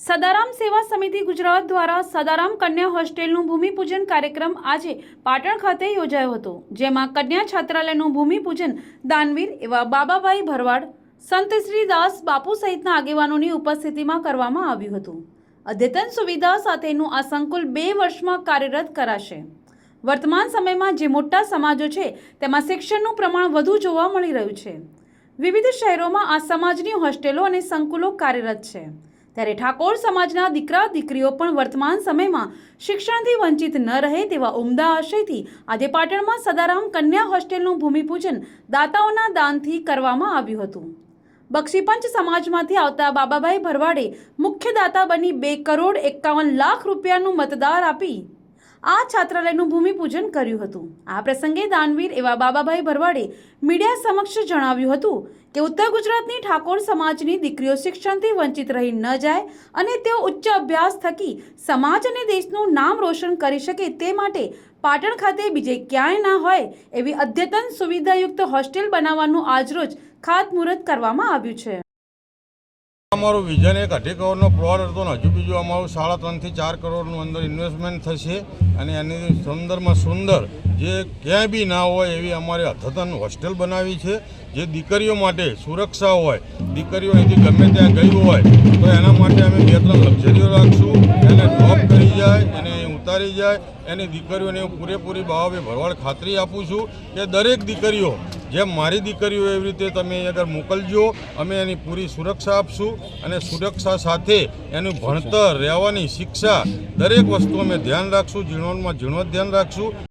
સદારામ સેવા સમિતિ ગુજરાત દ્વારા સદારામ કન્યા હોસ્ટેલનું ભૂમિપૂજન કાર્યક્રમ આજે પાટણ ખાતે યોજાયો હતો, જેમાં કન્યા છાત્રાલયનું ભૂમિપૂજન દાનવીર એવા બાબાભાઈ ભરવાડ, સંત દાસ બાપુ સહિતના આગેવાનોની ઉપસ્થિતિમાં કરવામાં આવ્યું હતું. અદ્યતન સુવિધા સાથેનું આ સંકુલ બે વર્ષમાં કાર્યરત કરાશે. વર્તમાન સમયમાં જે મોટા સમાજો છે, તેમાં શિક્ષણનું પ્રમાણ વધુ જોવા મળી રહ્યું છે. વિવિધ શહેરોમાં આ સમાજની હોસ્ટેલો અને સંકુલો કાર્યરત છે. ત્યારે ઠાકોર સમાજના દીકરા દીકરીઓ પણ વર્તમાન સમયમાં શિક્ષણથી વંચિત ન રહે તેવા ઉમદા આશયથી આજે પાટણમાં સદારામ કન્યા હોસ્ટેલનું ભૂમિપૂજન દાતાઓના દાનથી કરવામાં આવ્યું હતું. બક્ષીપંચ સમાજમાંથી આવતા બાબાભાઈ ભરવાડે મુખ્ય દાતા બની બે કરોડ એકાવન લાખ રૂપિયાનું મતદાર આપી આ છાત્રાલયનું ભૂમિપૂજન કર્યું હતું. આ પ્રસંગે દાનવીર એવા બાબાભાઈ ભરવાડે મીડિયા સમક્ષ જણાવ્યું હતું કે ઉત્તર ગુજરાતની ઠાકોર સમાજની દીકરીઓ શિક્ષણથી વંચિત રહી ન જાય અને તેઓ ઉચ્ચ અભ્યાસ થકી સમાજ અને દેશનું નામ રોશન કરી શકે તે માટે પાટણ ખાતે બીજે ક્યાંય ના હોય એવી અદ્યતન સુવિધાયુક્ત હોસ્ટેલ બનાવવાનું આજરોજ ખાતમુહૂર્ત કરવામાં આવ્યું છે. અમારું વિઝન એક અઢી કરોડનો પ્લોટ હતો ને, હજુ બીજું અમારું સાડા ત્રણથી ચાર કરોડનું અંદર ઇન્વેસ્ટમેન્ટ થશે અને એની સુંદરમાં સુંદર, જે ક્યાંય બી ના હોય એવી અમારે અદ્યતન હોસ્ટેલ બનાવી છે, જે દીકરીઓ માટે સુરક્ષા હોય, દીકરીઓ અહીંથી ગમે ત્યાં ગઈ હોય, તો એના માટે અમે બે ત્રણ લક્ઝરીઓ રાખશું, એને ડ્રોપ કરી જાય, એને ઉતારી જાય, એની દીકરીઓને હું પૂરેપૂરી બાવાભાઈ ભરવાડ ખાતરી આપું છું કે દરેક દીકરીઓ જેમ મારી દીકરીઓ એવી રીતે તમે આગળ મોકલજો, અમે એની પૂરી સુરક્ષા આપશું અને સુરક્ષા સાથે એનું ભણતર, રહેવાની શિક્ષા દરેક વસ્તુ અમે ધ્યાન રાખશું ઝીણવટમાં ઝીણવટ ધ્યાન રાખશું.